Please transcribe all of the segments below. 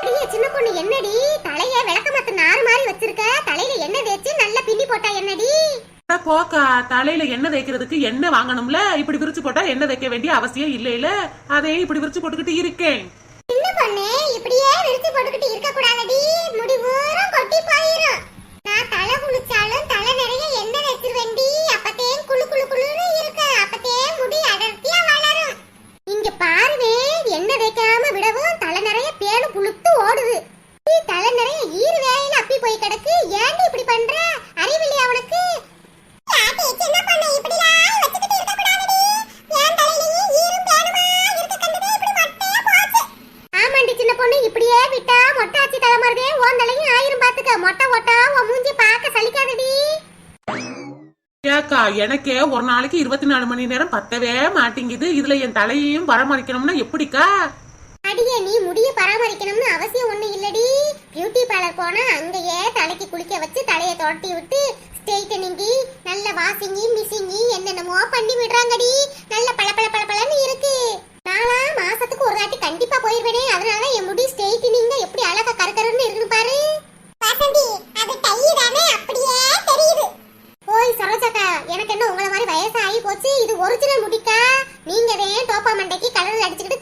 அடியே சின்ன பொண்ணு என்னடி? தலைய விளக்கமத்து நாறு மாதிரி வச்சிருக்க? தலையில எண்ணெய் தேய்ச்சி நல்லா பின்னி போட்டா என்னடி? போக்கா தலையில எண்ணெய் தேய்க்கிறதுக்கு எண்ணெய் வாங்கணும்ல? இப்படி விரிச்சு போட்டா எண்ணெய் தேய்க்க வேண்டிய அவசியம் இல்ல இல்ல? அதே இப்படி விரிச்சு போட்டுக்கிட்டு இருக்கேன். சின்ன பொண்ணு இப்படியே விரிச்சு போட்டுக்கிட்டு இருக்க கூடாதடி. முடி கொட்டி போயிரும். நான் தலை குளிச்சாலும் தலை நிறைய எண்ணெய் வச்சிருவேண்டி அப்பத்தே குளு குளு குளுன்னு இருக்கு. அப்பத்தே முடி அடர்த்தியா வளரும் இங்க பார்வே என்ன வைக்காம விடவும் தலை நிறைய பேனு புழுத்து ஓடுது. நீ தலை நிறைய ஈர் வேலையில அப்பி போய் கிடக்கு. ஏன்டி இப்படி பண்ற? அறிவில்லையா உனக்கு? என்ன பண்ண? இப்படி ஏக்கா எனக்கே ஒரு நாளைக்கு இருபத்தி நாலு மணி நேரம் பத்தவே மாட்டேங்குது. இதுல என் தலையையும் பராமரிக்கணும்னா எப்படிக்கா? அடியே நீ முடிய பராமரிக்கணும்னு அவசியம் ஒண்ணு இல்லடி. பியூட்டி பார்லர் போனா அங்கேயே தலைக்கு குளிக்க வச்சு தலையை தொட்டி விட்டு ஸ்ட்ரெயிட்டனிங்கி நல்ல வாஷிங்கி மிஷிங்கி என்னென்னமோ பண்ணி விடுறாங்கடி. நல்ல பள பள பள பளன்னு இருக்கு. நாளா மாசத்துக்கு ஒரு வாட்டி கண்டிப்பா போயிருவேனே. அதனால என் முடி ஸ்ட்ரெயிட்டனிங்க எப்படி அழகா கருக்கருன்னு இருக்குன்னு பாரு. வசந்தி அது டை தானே அப்படியே தெரியுது ஓய் சரோஜாக்கா எனக்கு என்ன உங்கள மாதிரி வயசாகி போச்சு இது ஒரிஜினல் முடிக்கா. நீங்க வேன் டோப்பா மண்டைக்கு கலர் அடிச்சுக்கிட்டு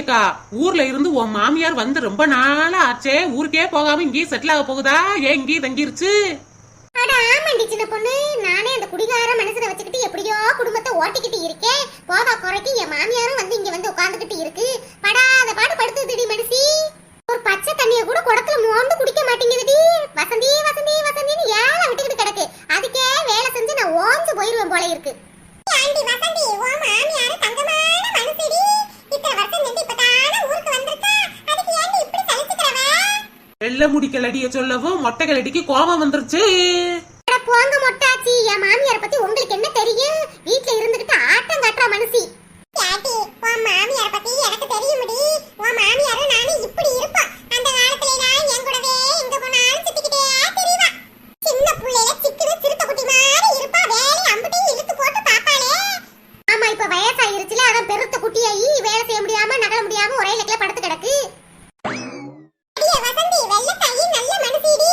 அக்கா ஊர்ல இருந்து உன் மாமியார் வந்து ரொம்ப நாளா ஆச்சே ஊருக்கே போகாம இங்கேயே செட்டில் ஆக போகுதா? ஏன் இங்கேயே தங்கிருச்சு? அட ஆமாண்டி சின்ன பொண்ணு. நானே அந்த குடிகார மனசுல வச்சுக்கிட்டு எப்படியோ குடும்பத்தை ஓட்டிக்கிட்டு இருக்கேன். போதா குறைக்கு என் மாமியாரும் வந்து இங்க வந்து உட்கார்ந்துகிட்டு இருக்கு படாத பாடு படுத்துதுடி மனுஷி ஒரு பச்சை தண்ணிய கூட குடத்துல மோந்து குடிக்க மாட்டேங்குதுடி வசந்தி வசந்தி வசந்தின்னு ஏழை விட்டுக்கிட்டு கிடக்கு அதுக்கே வேலை செஞ்சு நான் ஓஞ்சு போயிருவேன் போல இருக்கு ஆண்டி வசந்தி ஓ மாமியார் தங்கமான மனுஷடி இத்தனை வருஷம் நின்று இப்பதான ஊருக்கு வந்திருக்கா அதுக்கு ஏண்டி இப்படி சலிச்சுக்கிறவ வெள்ளை முடிக்கலடிய சொல்லவும் மொட்டை கலடிக்கு கோபம் வந்துருச்சு. போங்க மொட்டாச்சி என் மாமியார பத்தி உங்களுக்கு என்ன தெரியும்? வீட்ல இருந்துகிட்டு ஆட்டம் காட்டுற மனுஷி யாட்டி உன் மாமியார பத்தி எனக்கு தெரியும்டி. உன் மாமியாரும் நானும் இப்படி இருப்போம். அந்த காலத்துல நான் என் கூடவே எங்க போனாலும் சுத்திக்கிட்டே திரிவா. சின்ன புள்ளையில சிக்குது சிறுத்தை குட்டி மாதிரி இருப்பா. வேலை இழுத்து போட்டு பாப்பாளே ஆமா இப்ப வயசாயிருச்சுல அதான் பெருத்த குட்டியாயி வேலை செய்ய முடியாம நகல முடியாம ஒரே லெக்கில படுத்து கிடக்கு அடியே வசந்தி வெள்ளத்தாயி நல்ல மனுஷிடி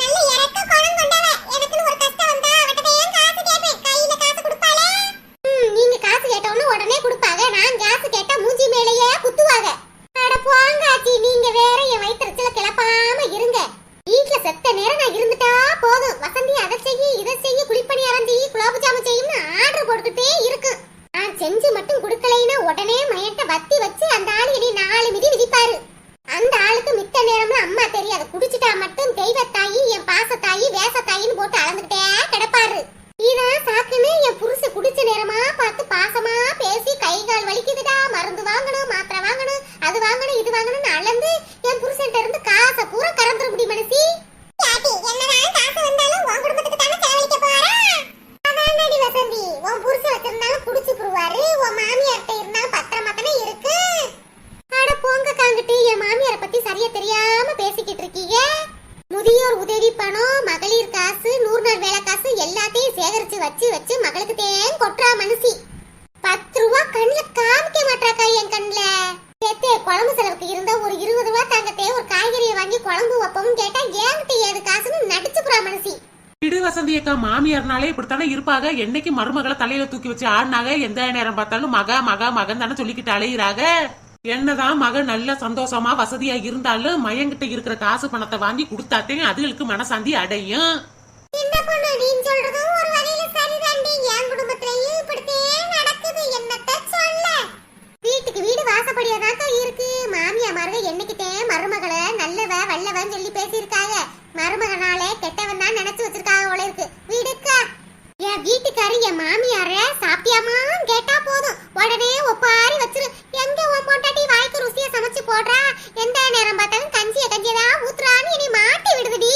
நல்ல இறக்க குணம் கொண்டவ எனக்குன்னு ஒரு கஷ்டம் வந்தா அவட்ட ஏன் காசு கேட்பேன் கையில காசு கொடுப்பாளே நீங்க காசு கேட்டவொன்னு உடனே கொடுப்பாங்க நான் காசு கேட்டா மூஞ்சி மேலேயே குத்துவாங்க அட போங்க ஆச்சி நீங்க வேற என் வயிற்றுல கிளப்பாம இருங்க வீட்ல செத்த நேரம் நான் இருந்துட்டா போதும் வசந்தி அதை செய்ய இதை செய்ய குளிப்பணியாரம் செய்ய குலாபு ஜாமு செய்யும்னு ஆர்டர் போட்டுக்கிட்டே இருக்கு நான் செஞ்சு மட்டும் கொடுக்கலைன்னா உடனே மயட்ட வத்தி வச்சு அந்த ஆளு இனி நாலு மிதி மிதிப்பாரு அந்த ஆளுக்கு மித்த நேரம்ல அம்மா தெரியாது குடிச்சிட்டா மட்டும் தெய்வத்தாயி என் பாசத்தாயி வேசத்தாயின்னு போட்டு அளந்துகிட்டே கிடப்பாரு இதான் சாக்குன்னு என் புருஷ குடிச்ச நேரமா பார்த்து பாசமா பேசி கை கால் வலிக்குதுடா மருந்து வாங்கணும் மாத்திரை வாங்கணும் அது வாங்கணும் இது வாங்கணும்னு அளந்து என் புருஷன்ட்ட இருந்து காசை பூரா கறந்துட முடியும் மனசி என்னதான் காசு வந்தாலும் உன் குடும்பத்துக்கு தானே செலவழிக்க போறா அதானடி வசந்தி உன் புருஷன் வச்சிருந்தாலும் குடிச்சு புருவாரு உன் மாமியார்ட்ட இருந்தாலும் பத்திரமா தானே இருக்கு அட போங்க காங்கிட்டு என் மாமியார பத்தி சரியா தெரியாம பேசிக்கிட்டு இருக்கீங்க முதியோர் உதவி பணம் மகளிர் காசு நூறு நாள் வேலை காசு எல்லாத்தையும் சேகரிச்சு வச்சு வச்சு மகளுக்கு தேன் கொட்டுறா மனுஷி பத்து ரூபா கண்ணுல காமிக்க மாட்டாக்கா என் கண்ணுல சேத்தே குழம்பு செலவுக்கு இருந்தா ஒரு இருபது ரூபா தாங்கத்தே ஒரு காய்கறியை வாங்கி குழம்பு வைப்போம்னு கேட்டா ஏன்கிட்ட ஏது காசுன்னு நடிச்சுக்குறா மனுஷி விடு வசந்தி அக்கா மாமியார்னாலே இப்படித்தானே இருப்பாங்க? என்னைக்கு மருமகளை தலையில தூக்கி வச்சு ஆடினாங்க? எந்த நேரம் பார்த்தாலும் மக மக மகன் தானே சொல்லிக்கிட்டு அலையிறாங்க என்னதான் மகன் நல்ல சந்தோஷமா வசதியா இருந்தாலும் மயங்கிட்ட இருக்கிற காசு பணத்தை வாங்கி கொடுத்தாத்தே அதுகளுக்கு மனசாந்தி அடையும். என் நடக்குது. வீட்டுக்கு வீடு வாசப்படியாதாக்கா இருக்கு. மாமியா மருக என்னைக்கிட்டே மருமகளை நல்லவ வல்லவன் சொல்லி பேசியிருக்காங்க. மருமகனாலே கெட்டவன் தான் நினைச்சு வச்சிருக்காங்க உள்ள இருக்கு. வீடுக்கா. என் வீட்டுக்காரு என் மாமியார சாப்பிட்டியாமான்னு கேட்டா போதும். உடனே ஒப்பாரி வச்சிரு. எங்க உன் பொண்டாட்டி வாய்க்கு ருசிய சமைச்சு போடுறா? எந்த நேரம் பார்த்தாலும் கஞ்சிய கஞ்சியதா ஊத்துறான்னு என்னை மாட்டி விடுதுடி.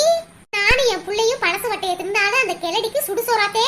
நானும் என் பிள்ளையும் பழச வட்டையை தின்னாதான் அந்த கிளடிக்கு சுடுசோராத்தே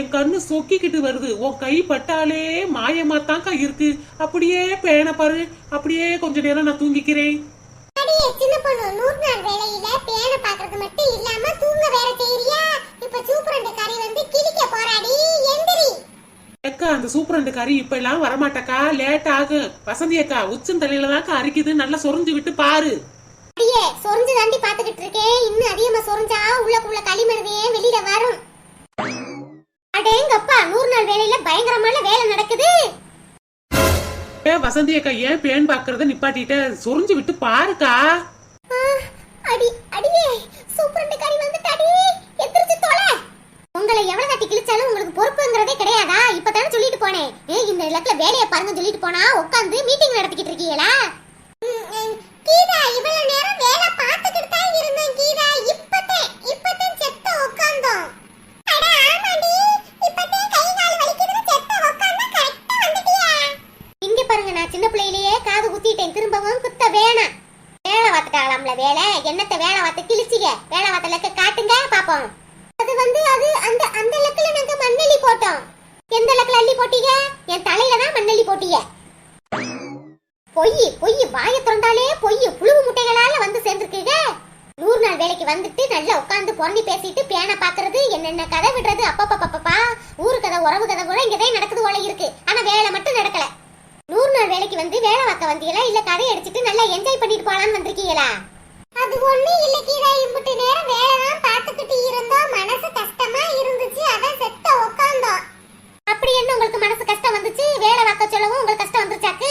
என் கண்ணு சொக்கிக்கிட்டு வருது. உன் கை பட்டாலே மாயமா தான்க்கா இருக்கு. அப்படியே பேன பாரு. அப்படியே கொஞ்ச நேரம் நான் தூங்கிக்கிறேன். சின்ன பொண்ணு நூறு நாள் வேலையில பேனை பாக்குறது மட்டும் இல்லாம தூங்க வேற செய்யறியா இப்ப சூப்பரண்டு கறி வந்து கிழிக்க போறாடி. எந்திரி. அக்கா அந்த சூப்பரண்டு கறி இப்ப எல்லாம் வரமாட்டக்கா. லேட் ஆகும் வசந்தி அக்கா உச்சம் தலையில தான்க்கா அரிக்குது. நல்லா சொரிஞ்சு விட்டு பாரு. அடியே சொரிஞ்சு தாண்டி பாத்துக்கிட்டு இருக்கேன் இன்னும் அதிகமா சொரிஞ்சா உள்ளக்குள்ள களிமருதே வெளியில வரும். அடேங்கப்பா நூறு நாள் வேலையில பயங்கரமான வேலை நடக்குது. ஏ வசந்தி அக்கா ஏன் பேன் பாக்குறத நிப்பாட்டிட்ட? சொரிஞ்சு விட்டு பாருக்கா. அடி அடியே சூப்பரண்டு கறி வந்துட்டாடி எந்திரிச்சு தொலை. உங்களை எவ்வளவு தட்டி கிழிச்சாலும் உங்களுக்கு பொறுப்புங்கிறதே கிடையாதா? இப்பதானே சொல்லிட்டு போனேன். ஏ இந்த இடத்துல வேலையை பாருங்க சொல்லிட்டு போனா உட்காந்து மீட்டிங் நடத்திக்கிட்டு இருக்கீங்களா? கீதா இவ்வளவு நேரம் வேலை என்ஜாய் பண்ணிட்டு போலாம்னு வந்திருக்கீங்களா? அது ஒண்ணு இல்ல கீதா. இம்புட்டு நேரம் வேலை தான் பார்த்துக்கிட்டு இருந்தோம். மனசு கஷ்டமா இருந்துச்சு. அதான் செத்த உட்கார்ந்தோம் அப்படி என்ன உங்களுக்கு மனசு கஷ்டம் வந்துச்சு? வேலை பார்க்க சொல்லவும் உங்களுக்கு கஷ்டம் வந்துருச்சாக்கு?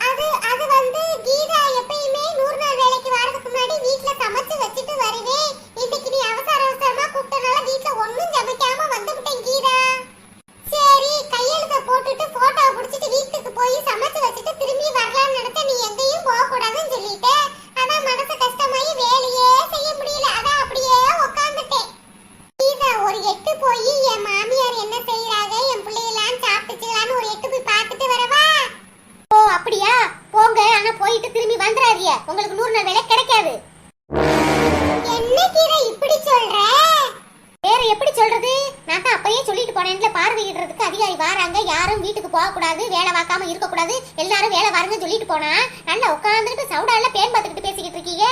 அது அது வந்து கீதா எப்பயுமே நூறு நாள் வேலைக்கு வரதுக்கு முன்னாடி வீட்ல சமைச்சு வச்சுட்டு வருவேன் இன்னைக்கு நீ அவசர அவசரமா கூப்பிட்டனால வீட்ல ஒண்ணும் சமைக்காம வந்துவிட்டேன் கீதா. சரி கையெழுத்த போட்டுட்டு போட்டோ புடிச்சிட்டு வீட்டுக்கு போய் சமைச்சு வந்துடாதீங்க உங்களுக்கு நூறு நாள் வேலை கிடைக்காது. என்ன கீரை இப்படி சொல்ற? வேற எப்படி சொல்றது? நான் தான் அப்பயே சொல்லிட்டு போனேன்ல பார்வையிடுறதுக்கு அதிகாரி வராங்க. யாரும் வீட்டுக்கு போக கூடாது வேலை பார்க்காம இருக்க கூடாது எல்லாரும் வேலை வாருங்க சொல்லிட்டு போனா நல்லா உட்காந்துட்டு சவுடால பேன் பார்த்துக்கிட்டு பேசிக்கிட்டு இருக்கீங்க.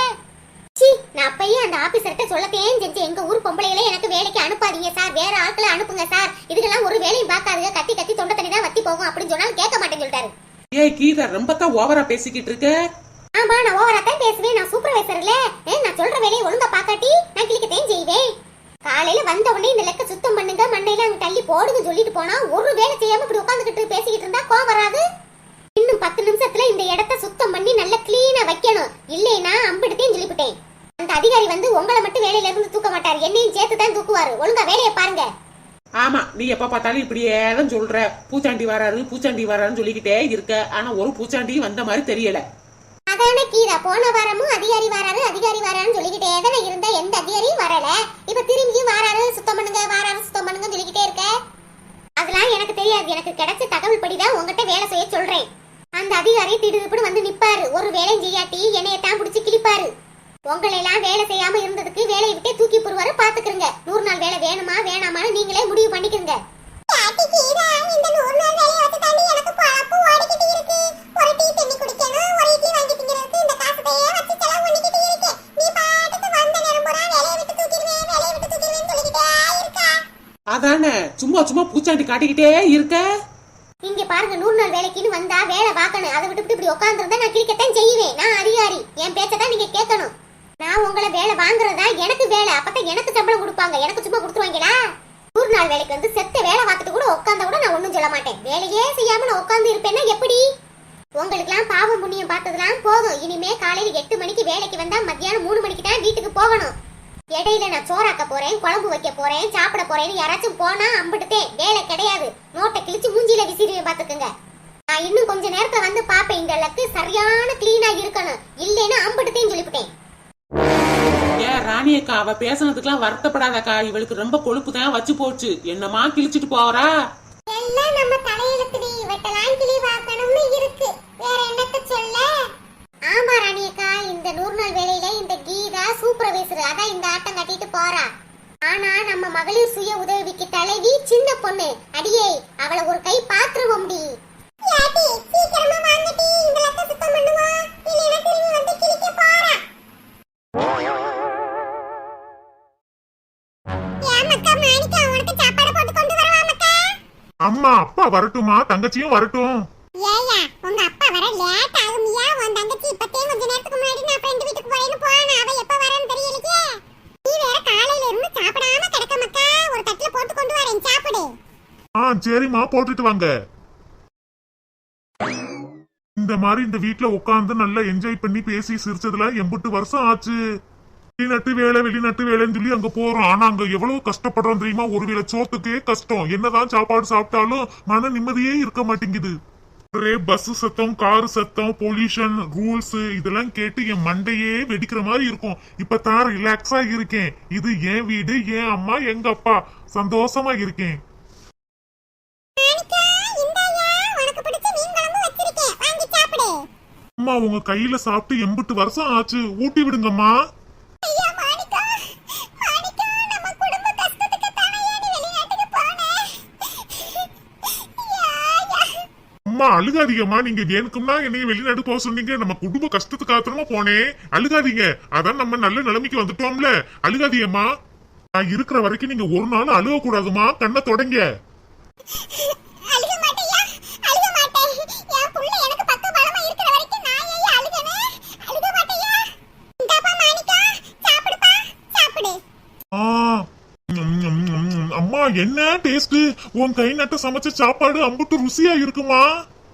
சி நான் அப்பயே அந்த ஆபீசர்கிட்ட சொல்லத்தேன் செஞ்சு எங்க ஊர் பொம்பளைகளை எனக்கு வேலைக்கு அனுப்பாதீங்க சார். வேற ஆட்களை அனுப்புங்க சார். இதுக்கெல்லாம் ஒரு வேலையும் பார்க்காதுங்க. கத்தி கத்தி தொண்டை தண்ணி தான் வத்தி போகும். அப்படின்னு சொன்னாலும் கேட்க மாட்டேன்னு சொல்லிட்டாரு. ஏய் கீதா ரொம்ப தான் ஓவரா பேசிக்கிட்டு இருக்க. ஆமா நான் ஓவரா தான் பேசுவேன். நான் சூப்பர்வைசர்ல நான் சொல்ற வேலையை ஒழுங்கா பாக்காட்டி நான் கிளிக்கத்தையும் செய்வேன். காலையில வந்த உடனே இந்த லெக்க சுத்தம் பண்ணுங்க மண்டையில அங்க தள்ளி போடுங்க சொல்லிட்டு போனா ஒரு வேலை செய்யாம இப்படி உட்காந்துக்கிட்டு பேசிக்கிட்டு இருந்தா கோவம் வராது. இன்னும் பத்து நிமிஷத்துல இந்த இடத்த சுத்தம் பண்ணி நல்லா கிளீனா வைக்கணும். இல்லைனா அம்பிடுத்தையும் சொல்லிவிட்டேன். அந்த அதிகாரி வந்து உங்களை மட்டும் வேலையில இருந்து தூக்க மாட்டார். என்னையும் சேர்த்து தான் தூக்குவாரு. ஒழுங்கா வேலையை பாருங்க. ஆமா நீ எப்ப பார்த்தாலும் இப்படியே தான் சொல்ற. பூச்சாண்டி வராரு பூச்சாண்டி வராருன்னு சொல்லிக்கிட்டே இருக்க. ஆனா ஒரு பூச்சாண்டியும் வந்த மாதிரி தெரியல. அதான கீதா. போன வாரமும் அதிகாரி வராரு அதிகாரி வராருன்னு சொல்லிக்கிட்டே தானே இருந்த. எந்த அதிகாரியும் வரல. இப்ப திரும்பியும் வராரு சுத்தம் பண்ணுங்க வராரு சுத்தம் பண்ணுங்கன்னு சொல்லிக்கிட்டே இருக்க? அதெல்லாம் எனக்கு தெரியாது. எனக்கு கிடைச்ச தகவல் படிதான் உங்ககிட்ட வேலை செய்ய சொல்றேன். அந்த அதிகாரி திடுதுப்புன்னு வந்து நிப்பாரு. ஒரு வேலையும் செய்யாட்டி என்னைய தான் பிடிச்சி கிழிப்பாரு. உங்களை எல்லாம் வேலை செய்யாம இருந்ததுக்கு வேலையை விட்டே தூக்கி போடுவாரு பாத்துக்கிறங்க நூறு நாள் வேலை வேணுமா வேணாமான்னு நீங்களே முடிவு பண்ணிக்கிறங்க அதானே? சும்மா சும்மா பூச்சாண்டி காட்டிக்கிட்டே இருக்க. இங்க பாருங்க நூறு நாள் வேலைக்குன்னு வந்தா வேலை பார்க்கணும். அதை விட்டு இப்படி உட்காந்துருந்தா நான் கிரிக்கத்தான் செய்வேன். நான் அதிகாரி. என் பேச்சதான் நீங்க கேட்கணும். நான் உங்களை வேலை வாங்குறதா எனக்கு வேலை. அப்பதான் எனக்கு சம்பளம் கொடுப்பாங்க. எனக்கு சும்மா கொடுத்துருவாங்களா? நூறு நாள் வேலைக்கு வந்து செத்த வேலை பார்த்துட்டு கூட உட்காந்தா கூட நான் ஒண்ணும் சொல்ல மாட்டேன். வேலையே செய்யாம நான் உட்காந்து இருப்பேன்னா எப்படி? உங்களுக்குலாம் பாவம் புண்ணியம் பார்த்ததுலாம் போதும். இனிமே காலையில எட்டு மணிக்கு வேலைக்கு வந்தா மத்தியானம் மூணு மணிக்கு தான் வீட்டுக்கு போகணும் இடையில நான் சோறாக்க வைக்க போறேன் சாப்பிட போறேன்னு யாராச்சும் போனா அம்பிட்டுட்டேன் வேலை கிடையாது. நோட்டை கிழிச்சு மூஞ்சில விசிறிய பாத்துக்கோங்க நான் இன்னும் கொஞ்ச நேரத்துல வந்து பாப்பேன் இந்த லக்கு சரியான கிளீனா இருக்கணும். இல்லைன்னா அம்பிட்டுட்டேன்னு சொல்லிவிட்டேன். ஏன் ராணி அக்கா அவ பேசுனதுக்கெல்லாம் வருத்தப்படாதக்கா. இவளுக்கு ரொம்ப கொழுப்பு தான் வச்சு போச்சு. என்னமா கிழிச்சிட்டு போறா? எல்லாம் நம்ம தலையெழுத்துடி வெட்டலாம் கிளி வாக்கணும்னு இருக்கு. வேற என்னத்த சொல்ல? ஆமா ராணியக்கா இந்த நூறு நாள் வேலையில இந்த கீதா சூப்பர்வைசர். அதான் இந்த ஆட்டம் கட்டிட்டு போறா. ஆனா நம்ம மகளிர் சுய உதவிக்கு தலைவி சின்ன பொண்ணு. அடியே அவளை ஒரு கை பாத்துருவோம் டி சீக்கிரமா வாங்கடி இந்த லட்ட சுத்தம் பண்ணுவா. இல்லைன்னா திரும்பி வந்து கிழிக்க போறா. ஏமக்கா மாணிக்கா உனக்கு சாப்பாடு போட்டு கொண்டு வரவா மக்கா அம்மா அப்பா வரட்டுமா? தங்கச்சியும் வரட்டும். ஏயா உங்க அப்பா வர லேட் ஆகுமியா. உன் தங்கச்சி இப்பத்தே கொஞ்ச நேரத்துக்கு முன்னாடி நான் ஃப்ரெண்ட் வீட்டுக்கு போறேன்னு போனா அவ எப்ப வரேன்னு தெரியலையே நீ வேற காலையில இருந்து சாப்பிடாம கிடக்க மக்கா ஒரு தட்டுல போட்டு கொண்டு வரேன் சாப்பிடு. ஆ சரிம்மா போட்டுட்டு வாங்க. இந்த மாதிரி இந்த வீட்ல உட்காந்து நல்லா என்ஜாய் பண்ணி பேசி சிரிச்சதுல எம்புட்டு வருஷம் ஆச்சு. வெளிநாட்டு வேலை வெளிநாட்டு வேலைன்னு சொல்லி அங்க போறோம். ஆனா அங்க எவ்வளவு கஷ்டப்படுறோம் தெரியுமா? ஒருவேளை சோத்துக்கே கஷ்டம். என்னதான் சாப்பாடு சாப்பிட்டாலும் மன நிம்மதியே இருக்க மாட்டேங்குது. ஒரே பஸ் சத்தம் கார் சத்தம் பொல்யூஷன் ரூல்ஸ் இதெல்லாம் கேட்டு என் மண்டையே வெடிக்கிற மாதிரி இருக்கும். இப்ப தான் ரிலாக்ஸா இருக்கேன். இது என் வீடு என் அம்மா எங்க அப்பா. சந்தோஷமா இருக்கேன். அம்மா உங்க கையில சாப்பிட்டு எண்பட்டு வருஷம் ஆச்சு. ஊட்டி விடுங்கம்மா. அம்மா அழுகாதீங்கம்மா. நீங்க எனக்கும்னா என்னைய வெளிநாடு போக சொன்னீங்க. நம்ம குடும்ப கஷ்டத்துக்கு ஆத்திரமா போனேன் அழுகாதீங்க. அதான் நம்ம நல்ல நிலைமைக்கு வந்துட்டோம்ல. அழுகாதீங்கம்மா. நான் இருக்கிற வரைக்கும் நீங்க ஒரு நாள் அழுக கூடாதுமா கண்ணை தொடங்க. அம்மா என்ன டேஸ்ட் உன் கை நட்ட சமைச்ச சாப்பாடு அம்புட்டு ருசியா இருக்குமா?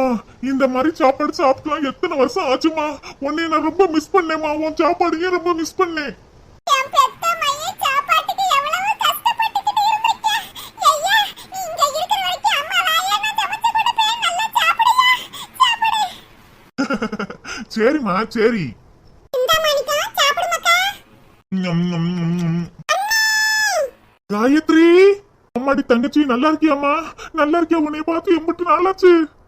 அம்மா இந்த மாதிரி சாப்பாடு சாப்பிட்டுலாம் எத்தனை வருஷம் ஆச்சுமா? உன்னை நான் ரொம்ப மிஸ் பண்ணேம்மா உன் சாப்பாடையும் ரொம்ப மிஸ் பண்ணேன். சாப்பிடுயா. சரிம்மா சரி. காயத்ரி அம்மாடி தங்கச்சி நல்லா இருக்கியாம்மா? நல்லா இருக்கியா? உன்னை பார்த்து எம்பிட்டு நாளாச்சு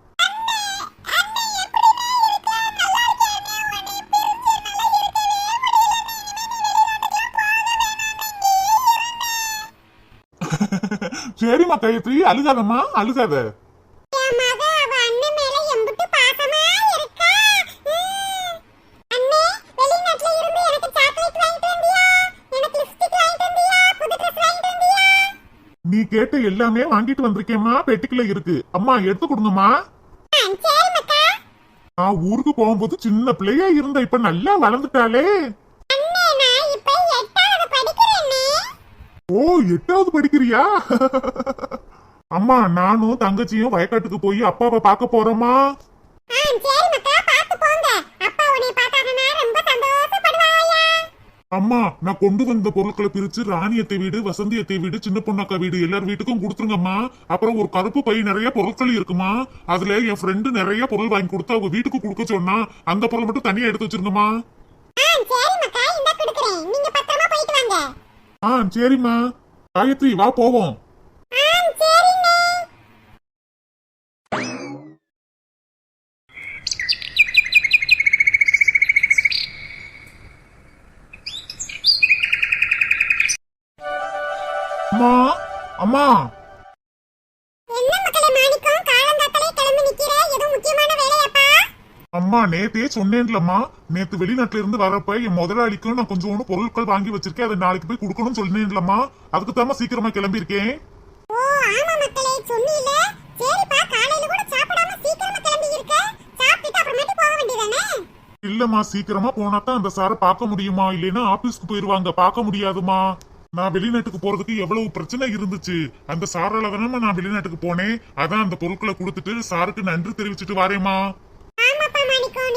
dress வாங்கிட்டு வந்தியா? நீ கேட்ட எல்லாமே வாங்கிட்டு வந்திருக்கேம்மா பெட்டிக்குள்ள இருக்கு. அம்மா எடுத்து கொடுங்கம்மா. நான் ஊருக்கு போகும்போது சின்ன பிள்ளையா இருந்த இப்ப நல்லா வளர்ந்துட்டாளே. ஓ எட்டாவது படிக்கிறியா? அம்மா நானும் தங்கச்சியும் வயக்காட்டுக்கு போய் அப்பாவை பார்க்க போறோமா. அம்மா நான் கொண்டு வந்த பொருட்களை பிரிச்சு ராணியத்தை வீடு வசந்தியத்தை வீடு சின்ன பொண்ணாக்கா வீடு எல்லார் வீட்டுக்கும் கொடுத்துருங்கம்மா. அப்புறம் ஒரு கருப்பு பை நிறைய பொருட்கள் இருக்குமா? அதுல என் ஃப்ரெண்டு நிறைய பொருள் வாங்கி கொடுத்து அவங்க வீட்டுக்கு கொடுக்க சொன்னா அந்த பொருள் மட்டும் தனியா எடுத்து வச்சிருங்கம்மா. ஆ சரிம்மா. காயத்ரி வா போவோம். வேலையாப்பா? அம்மா நேத்தே சொன்னேன்லம்மா. நேத்து வெளிநாட்டுல இருந்து வரப்ப என் முதலாளிக்கும் நான் கொஞ்சோண்டு பொருட்கள் வாங்கி வச்சிருக்கேன். அதை நாளைக்கு போய் கொடுக்கணும்னு சொன்னேன்லம்மா. அதுக்கு தாம்மா சீக்கிரமா கிளம்பியிருக்கேன். இல்லம்மா சீக்கிரமா போனா தான் அந்த சாரை பார்க்க முடியுமா? இல்லைன்னா ஆபீஸ்க்கு போயிருவாங்க. பார்க்க முடியாதுமா நான் வெளிநாட்டுக்கு போறதுக்கு எவ்வளவு பிரச்சனை இருந்துச்சு. அந்த சாரால தானே நான் வெளிநாட்டுக்கு போனேன் அதான் அந்த பொருட்களை கொடுத்துட்டு சாருக்கு நன்றி தெரிவிச்சிட்டு மாணிக்கம்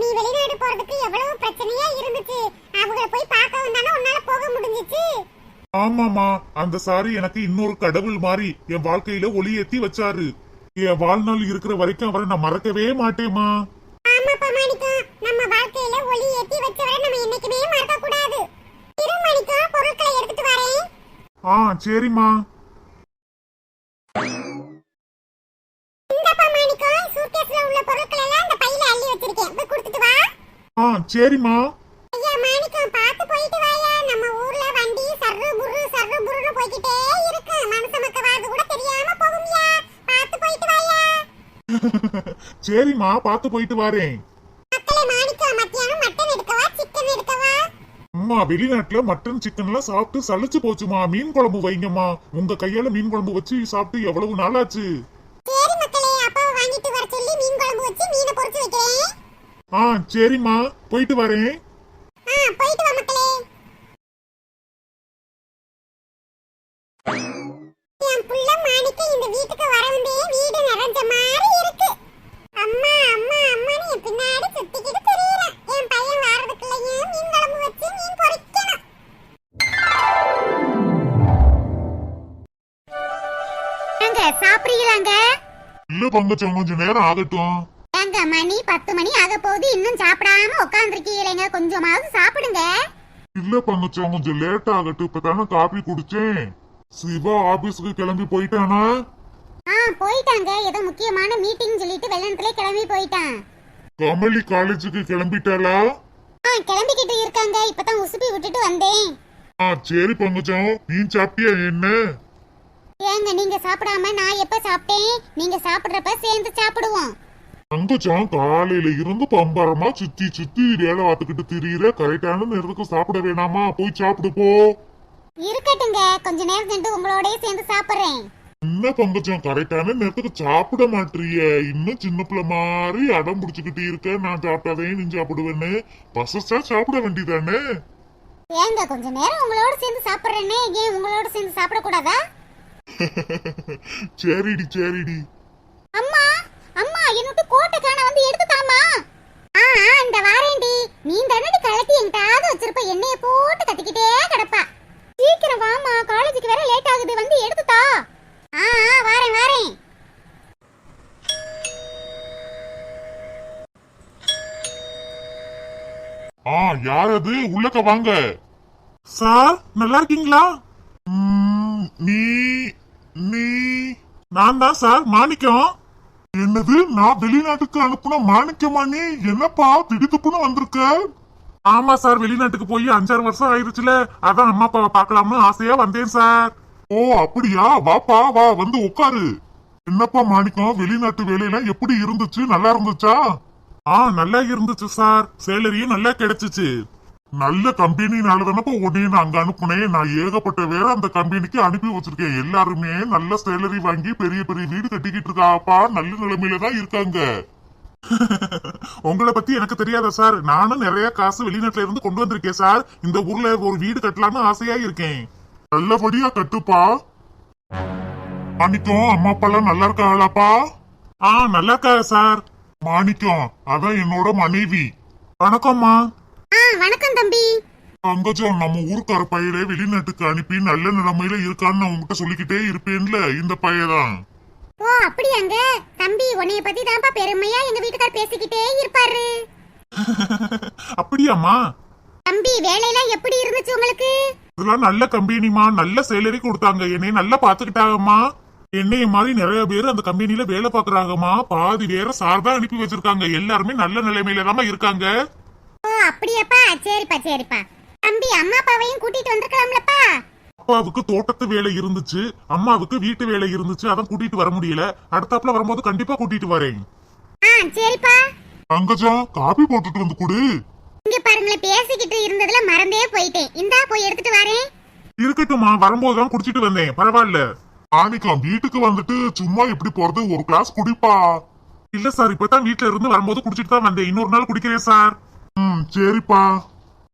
நீ வெளிநாடு போறதுக்கு எவ்வளவு பிரச்சனையா இருந்துச்சு. அவங்கள போய் பார்க்க வந்தானே உன்னால போக முடிஞ்சிச்சு. ஆமாமா அந்த சாரு எனக்கு இன்னொரு கடவுள் மாதிரி என் வாழ்க்கையில ஒளி ஏத்தி வச்சாரு. என் வாழ்நாள் இருக்கிற வரைக்கும் அவரை நான் மறக்கவே மாட்டேம்மா. ஆமாப்பா மாணிக்கம் நம்ம வாழ்க்கையில ஒளி ஏத்தி வச்சவரை நம்ம என்னைக்குமே மறக்க கூடாது இரு மாணிக்கம் பொருட்களை எடுத்துட்டு வரேன். ஆ சரிம்மா. ஆ சரிம்மா. ஐயா மாணிக்கம் பார்த்து போயிட்டு வாயா. நம்ம ஊர்ல வண்டி சர்ரு புர்ரு சர்ரு புர்ருன்னு போய்கிட்டே இருக்கு. மனுஷ மக்க வாது கூட தெரியாம போகும்யா. பார்த்து போயிட்டு வாயா. சரிம்மா பார்த்து போயிட்டு வரேன். அம்மா வெளிநாட்டுல மட்டன் சிக்கன் எல்லாம் சாப்பிட்டு சலிச்சு போச்சுமா? மீன் குழம்பு வைங்கம்மா. உங்க கையால மீன் குழம்பு வச்சு சாப்பிட்டு எவ்வளவு பொரிச்சு வைக்கிறேன். ஆ சரிம்மா. போயிட்டு வரேன். வீட்டுக்கு வர வந்தே வீடு நிறைஞ்ச மாதிரி இருக்கு. அம்மா அம்மா அம்மான்னு பின்னாடி சுத்திக்கிட்டு இல்ல பங்கச்சம் கொஞ்சம் நேரம் ஆகட்டும். ஏங்க மணி பத்து மணி ஆக போகுது. இன்னும் சாப்பிடாம உட்காந்துருக்கீங்களேங்க கொஞ்சமாவது சாப்பிடுங்க. இல்ல பங்கச்சம் கொஞ்சம் லேட் ஆகட்டும். இப்பதானே காபி குடிச்சேன். சிவா ஆபீஸ்க்கு கிளம்பி போயிட்டானா? ஆ போயிட்டாங்க. ஏதோ முக்கியமான மீட்டிங் சொல்லிட்டு வெள்ளத்துல கிளம்பி போயிட்டான். கமலி காலேஜுக்கு கிளம்பிட்டாளா? ஆ கிளம்பிக்கிட்டு இருக்காங்க. இப்பதான் உசுப்பி விட்டுட்டு வந்தேன். ஆ சரி பங்கச்சம் நீ சாப்பிட்டியா என்ன? ஏங்க நீங்க சாப்பிடாம நான் எப்ப சாப்பிட்டேன்? நீங்க சாப்பிடுறப்ப சேர்ந்து சாப்பிடுவோம். பங்கச்சம் காலையில இருந்து பம்பரமா சுத்தி சுத்தி வேலை பார்த்துக்கிட்டு திரியிற கரெக்டான நேரத்துக்கு சாப்பிட வேணாமா? போய் சாப்பிடு போ. இருக்கட்டுங்க கொஞ்ச நேரம் சென்று உங்களோடய சேர்ந்து சாப்பிடுறேன். என்ன பங்கச்சம் கரெக்டான நேரத்துக்கு சாப்பிட மாட்டீங்க இன்னும் சின்ன பிள்ளை மாதிரி அடம் பிடிச்சுக்கிட்டு இருக்க நான் சாப்பிட்டாதே நீ சாப்பிடுவேன்னு. பசச்சா சாப்பிட வேண்டியதானே? ஏங்க கொஞ்ச நேரம் உங்களோட சேர்ந்து சாப்பிடுறேனே. ஏன் உங்களோட சேர்ந்து சாப்பிடக்கூடாதா? சரிடி சரிடி. அம்மா அம்மா என்னட்டு கோட்டை காண வந்து எடுத்து தாமா ஆ இந்த வாரேண்டி நீ தானடி கலட்டி எங்கிட்டாவது வச்சிருப்ப எண்ணெய போட்டு கத்திக்கிட்டே கிடப்பா. சீக்கிரம் வாமா காலேஜுக்கு வேற லேட் ஆகுது வந்து எடுத்து தா ஆ வாரேன் வாரேன். ஆ யார் அது உள்ளக்க வாங்க. சார் நல்லா இருக்கீங்களா? நீ நான் தான் சார். மாணிக்கம். என்னது? நான் வெளிநாட்டுக்கு அனுப்புன மாணிக்கமா நீ? என்னப்பா? திடுத்துப்புன்னு வந்திருக்க? ஆமா சார். வெளிநாட்டுக்கு போய் அஞ்சாறு வருஷம் ஆயிருச்சுல. அதான் அம்மா அப்பாவை பார்க்கலாம்னு ஆசையா வந்தேன் சார். ஓ அப்படியா? வாப்பா வா வந்து உட்காரு. என்னப்பா மாணிக்கம்? வெளிநாட்டு வேலையெல்லாம் எப்படி இருந்துச்சு? நல்லா இருந்துச்சா? ஆ நல்லா இருந்துச்சு சார். சேலரியும் நல்லா கிடைச்சிச்சு. நல்ல கம்பெனினால தானப்பா உடனே நான் அங்க அனுப்புனேன். நான் ஏகப்பட்ட வேற அந்த கம்பெனிக்கு அனுப்பி வச்சிருக்கேன். எல்லாருமே நல்ல சேலரி வாங்கி பெரிய பெரிய வீடு கட்டிக்கிட்டு இருக்காப்பா. நல்ல நிலைமையில தான் இருக்காங்க. உங்களை பத்தி எனக்கு தெரியாத சார்? நானும் நிறைய காசு வெளிநாட்டுல இருந்து கொண்டு வந்திருக்கேன் சார். இந்த ஊர்ல ஒரு வீடு கட்டலாம்னு ஆசையா இருக்கேன். நல்லபடியா கட்டுப்பா. மாணிக்கம் அம்மா அப்பாலாம் நல்லா இருக்காங்களாப்பா? ஆ நல்லா இருக்காங்க சார். மாணிக்கம் அதான் என்னோட மனைவி. வணக்கம்மா. ஆ வணக்கம் தம்பி. பங்கஜம் நம்ம ஊருக்கார பையனை வெளிநாட்டுக்கு அனுப்பி நல்ல நிலைமையில இருக்கான்னு நான் உங்ககிட்ட சொல்லிக்கிட்டே இருப்பேன்ல இந்த பையதான். ஓ அப்படியாங்க. தம்பி உன்னைய பத்தி தான்ப்பா பெருமையா எங்க வீட்டுக்கார் பேசிக்கிட்டே இருப்பாரு. அப்படியாம்மா? தம்பி வேலையெல்லாம் எப்படி இருந்துச்சு உங்களுக்கு? இதெல்லாம் நல்ல கம்பெனிமா நல்ல சேலரி கொடுத்தாங்க. என்னை நல்லா பாத்துக்கிட்டாங்கம்மா என்னைய மாதிரி நிறைய பேர் அந்த கம்பெனில வேலை பாக்குறாங்கம்மா பாதி வேற சார் தான் அனுப்பி வச்சிருக்காங்க. எல்லாருமே நல்ல நிலைமையில தாம்மா இருக்காங்க. ஓ அப்படியாப்பா. சரிப்பா சரிப்பா. தம்பி அம்மா அப்பாவையும் கூட்டிட்டு வந்திருக்கலாம்லப்பா. அப்பாவுக்கு தோட்டத்து வேலை இருந்துச்சு அம்மாவுக்கு வீட்டு வேலை இருந்துச்சு அதான் கூட்டிட்டு வர முடியல. அடுத்தாப்புல வரும்போது கண்டிப்பா கூட்டிட்டு வரேன். ஆ சரிப்பா. பங்கஜா காபி போட்டுட்டு வந்து கொடு. இங்க பாருங்களேன் பேசிக்கிட்டு இருந்ததுல மறந்தே போயிட்டேன். இந்தா போய் எடுத்துட்டு வரேன். இருக்கட்டும்மா வரும்போது தான் குடிச்சிட்டு வந்தேன். பரவாயில்ல. ஆனிக்கா வீட்டுக்கு வந்துட்டு சும்மா எப்படி போறது? ஒரு கிளாஸ் குடிப்பா. இல்ல சார் இப்பதான் வீட்ல இருந்து வரும்போது குடிச்சிட்டு தான் வந்தேன். இன்னொரு நாள் குடிக்கிறேன் சார். ம் சரிப்பா.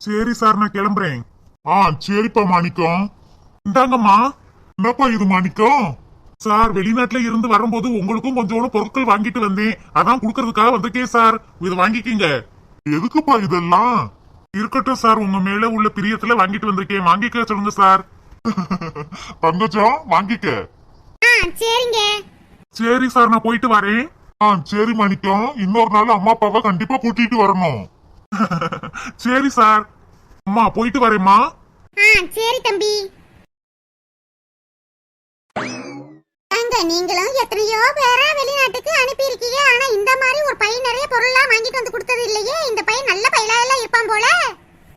சரி சார் நான் கிளம்புறேன். ஆ சரிப்பா மாணிக்கம். இந்தாங்கம்மா. என்னப்பா இது மாணிக்கம்? சார் வெளிநாட்டுல இருந்து வரும்போது உங்களுக்கும் கொஞ்சோண்டு பொருட்கள் வாங்கிட்டு வந்தேன். அதான் குடுக்கறதுக்காக வந்திருக்கேன் சார் இதை வாங்கிக்கிங்க. எதுக்குப்பா இதெல்லாம்? இருக்கட்டும் சார் உங்க மேல உள்ள பிரியத்துல வாங்கிட்டு வந்திருக்கேன். வாங்கிக்க சொல்லுங்க சார் பங்கஜம் வாங்கிக்க. சரிங்க. சரி சார் நான் போயிட்டு வரேன். ஆ சரி மணிக்கம். இன்னொரு நாள் அம்மா அப்பாவை கண்டிப்பா கூட்டிட்டு வரணும். சரி சார். அம்மா போயிட்டு வரேம்மா. ஆ சரி தம்பி. நீங்களும் எத்தனையோ பேரா வெளிநாட்டுக்கு அனுப்பி இருக்கீங்க ஆனா இந்த மாதிரி ஒரு பையன் நிறைய பொருள்லாம் வாங்கிட்டு வந்து கொடுத்தது இல்லையே? இந்த பையன் நல்ல பையலா எல்லாம் இருப்பான் போல?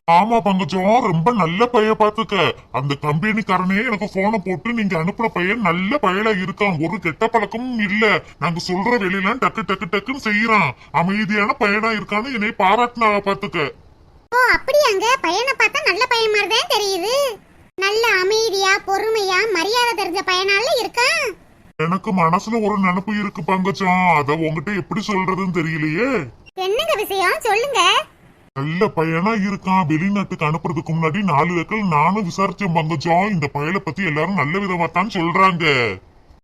ஆமா பங்கஜம் ரொம்ப நல்ல பைய பாத்துக்க. அந்த கம்பெனிக்காரனே எனக்கு போனை போட்டு நீங்க அனுப்புற பையன் நல்ல பயலா இருக்கான். ஒரு கெட்ட பழக்கமும் இல்ல. நாங்க சொல்ற வேலையெல்லாம் டக்கு டக்கு டக்குன்னு செய்யறான் அமைதியான பையனா இருக்கான்னு என்னை பாராட்டினா பாத்துக்க. ஓ அப்படியாங்க. பையனை பார்த்தா நல்ல பையன் மாதிரி தான் தெரியுது. நல்ல அமைதியா பொறுமையா மரியாதை தெரிஞ்ச பையனால இருக்கான் எனக்கு மனசுல ஒரு நினப்பு இருக்கு பங்கஜம் அத உங்ககிட்ட எப்படி சொல்றதுன்னு தெரியலையே. என்னங்க விஷயம்? சொல்லுங்க. நல்ல பையனா இருக்கான். வெளிநாட்டுக்கு அனுப்புறதுக்கு முன்னாடி நாலு லக்கல் நானும் விசாரிச்சேன் பங்கஜம் இந்த பையலை பத்தி எல்லாரும் நல்ல விதமா தான் சொல்றாங்க.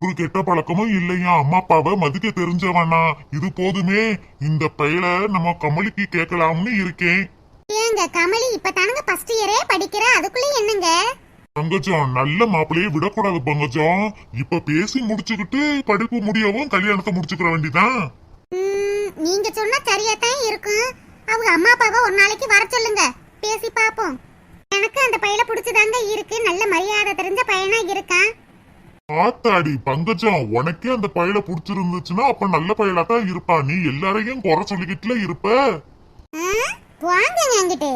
ஒரு கெட்ட பழக்கமும் இல்லையா? அம்மா அப்பாவை மதிக்க தெரிஞ்சவனா? இது போதுமே. இந்த பையலை நம்ம கமலிக்கு கேட்கலாம்னு இருக்கேன். ஏங்க கமலி இப்ப தானுங்க ஃபர்ஸ்ட் இயரே படிக்கிற. அதுக்குள்ள என்னங்க? பங்கஜம் நல்ல மாப்பிள்ளையை விடக்கூடாது பங்கஜம் இப்ப பேசி முடிச்சுக்கிட்டு படிப்பு முடியவும் கல்யாணத்தை முடிச்சுக்கிற வேண்டிதான். நீங்க சொன்னா சரியா தான் இருக்கும். அவங்க அம்மா அப்பாவை ஒரு நாளைக்கு வர சொல்லுங்க. பேசி பாப்போம் எனக்கு அந்த பையல பிடிச்சதாங்க இருக்கு. நல்ல மரியாதை தெரிஞ்ச பையனா இருக்கான். ஆத்தாடி பங்கஜம் உனக்கே அந்த பையலை புடிச்சிருந்துச்சுன்னா அப்ப நல்ல பையலா தான் இருப்பா. நீ எல்லாரையும் குறை சொல்லிக்கிட்டுல இருப்ப. ஆ? வாங்கங்க அங்கிட்டு